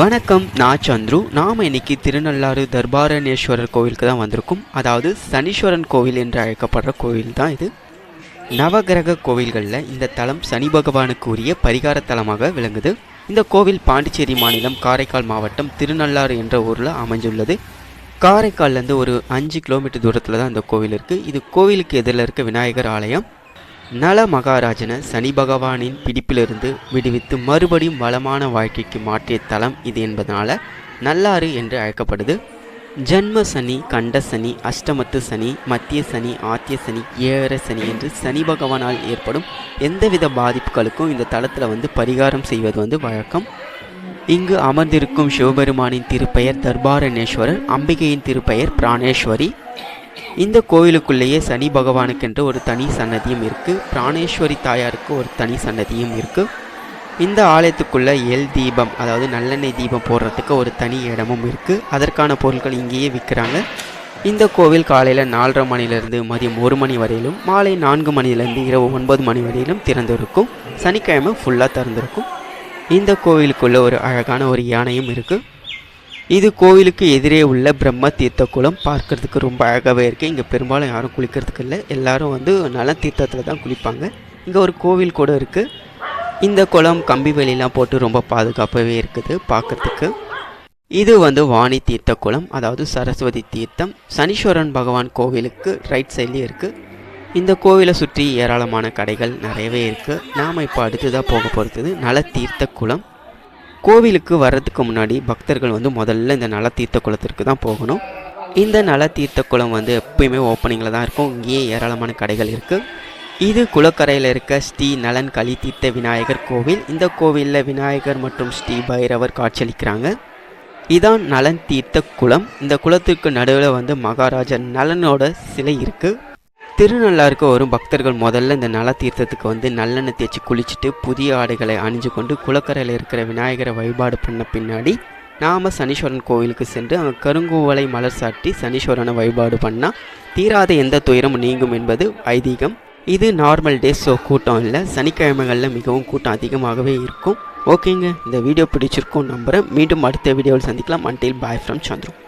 வணக்கம் நான் சந்துரு. நாம் இன்னைக்கு திருநள்ளாறு தர்பாரணேஸ்வரர் கோவிலுக்கு தான் வந்திருக்கோம். அதாவது சனீஸ்வரன் கோவில் என்று அழைக்கப்படுற கோவில் தான் இது. நவகிரக கோவில்களில் இந்த தலம் சனி பகவானுக்கு உரிய பரிகார தலமாக விளங்குது. இந்த கோவில் பாண்டிச்சேரி மாநிலம் காரைக்கால் மாவட்டம் திருநள்ளாறு என்ற ஊரில் அமைஞ்சுள்ளது காரைக்கால்லேருந்து ஒரு அஞ்சு கிலோமீட்டர் தூரத்தில் தான் இந்த கோவில் இருக்குது இது கோவிலுக்கு எதிரில் இருக்க விநாயகர் ஆலயம். நல மகாராஜனை சனி பகவானின் பிடிப்பிலிருந்து விடுவித்து மறுபடியும் வளமான வாழ்க்கைக்கு மாற்றிய தலம் இது என்பதனால நல்லாறு என்று அழைக்கப்படுது. ஜன்ம சனி கண்ட சனி அஷ்டமத்து சனி மத்திய சனி ஆத்திய சனி ஏழர சனி என்று சனி பகவானால் ஏற்படும் எந்தவித பாதிப்புகளுக்கும் இந்த தளத்தில் வந்து பரிகாரம் செய்வது வந்து வழக்கம். இங்கு அமர்ந்திருக்கும் சிவபெருமானின் திருப்பெயர் தர்பாரணேஸ்வரர் அம்பிகையின் திருப்பெயர் பிராணேஸ்வரி. இந்த கோவிலுக்குள்ளேயே சனி பகவானுக்கென்று ஒரு தனி சன்னதியும் இருக்குது பிராணேஸ்வரி தாயாருக்கு ஒரு தனி சன்னதியும் இருக்குது இந்த ஆலயத்துக்குள்ளே எல் தீபம் அதாவது நல்லெண்ணெய் தீபம் போடுறதுக்கு ஒரு தனி இடமும் இருக்குது அதற்கான பொருட்கள் இங்கேயே விற்கிறாங்க. இந்த கோவில் காலையில் நாலரை மணிலேருந்து மதியம் ஒரு மணி வரையிலும் மாலை நான்கு மணிலேருந்து இரவு ஒன்பது மணி வரையிலும் திறந்திருக்கும். சனிக்கிழமை ஃபுல்லாக திறந்திருக்கும். இந்த கோவிலுக்குள்ளே ஒரு அழகான ஒரு யானையும் இருக்குது இது கோவிலுக்கு எதிரே உள்ள பிரம்ம தீர்த்த குளம் பார்க்கறதுக்கு ரொம்ப அழகாகவே இருக்குது இங்கே பெரும்பாலும் யாரும் குளிக்கிறதுக்கு இல்லை. எல்லாரும் வந்து நல தீர்த்தத்தில் தான் குளிப்பாங்க. இங்கே ஒரு கோவில் கூட இருக்குது இந்த குளம் கம்பி வேலிலாம் போட்டு ரொம்ப பாதுகாப்பாகவே இருக்குது பார்க்கறதுக்கு. இது வந்து வாணி தீர்த்த குளம் அதாவது சரஸ்வதி தீர்த்தம். சனீஸ்வரன் பகவான் கோவிலுக்கு ரைட் சைட்லேயே இருக்குது இந்த கோவிலை சுற்றி ஏராளமான கடைகள் நிறையவே இருக்குது நாம் இப்போ அடுத்ததாக போக போகிறது நல தீர்த்த குளம் கோவிலுக்கு வர்றதுக்கு முன்னாடி பக்தர்கள் வந்து முதல்ல இந்த நல குளத்திற்கு தான் போகணும். இந்த நல குளம் வந்து எப்பயுமே ஓப்பனிங்கில் தான் இருக்கும். இங்கேயே ஏராளமான கடைகள் இருக்குது இது குளக்கரையில் இருக்க ஸ்ரீ நலன் களி தீர்த்த விநாயகர் கோவில். இந்த கோவிலில் விநாயகர் மற்றும் ஸ்ரீ பைரவர் காட்சியளிக்கிறாங்க. இதான் நலன் தீர்த்த குளம் இந்த குளத்துக்கு நடுவில் வந்து மகாராஜா நலனோட சிலை இருக்குது திருநள்ளாருக்கு வரும் பக்தர்கள் முதல்ல இந்த நல தீர்த்தத்துக்கு வந்து நல்லெண்ணெய் தேய்ச்சி குளிச்சுட்டு புதிய ஆடைகளை அணிஞ்சு கொண்டு குளக்கரையில் இருக்கிற விநாயகரை வழிபாடு பண்ண பின்னாடி நாம சனீஸ்வரன் கோவிலுக்கு சென்று அவன் கருங்கூவலை மலர் சாட்டி சனீஸ்வரனை வழிபாடு பண்ணால் தீராத எந்த துயரமும் நீங்கும் என்பது ஐதீகம். இது நார்மல் டேஸ் ஸோ கூட்டம் இல்லை. சனிக்கிழமைகளில் மிகவும் கூட்டம் அதிகமாகவே இருக்கும். ஓகேங்க. இந்த வீடியோ பிடிச்சிருக்கும் நம்புகிறேன் மீண்டும் அடுத்த வீடியோவில் சந்திக்கலாம். Until bye from Chandram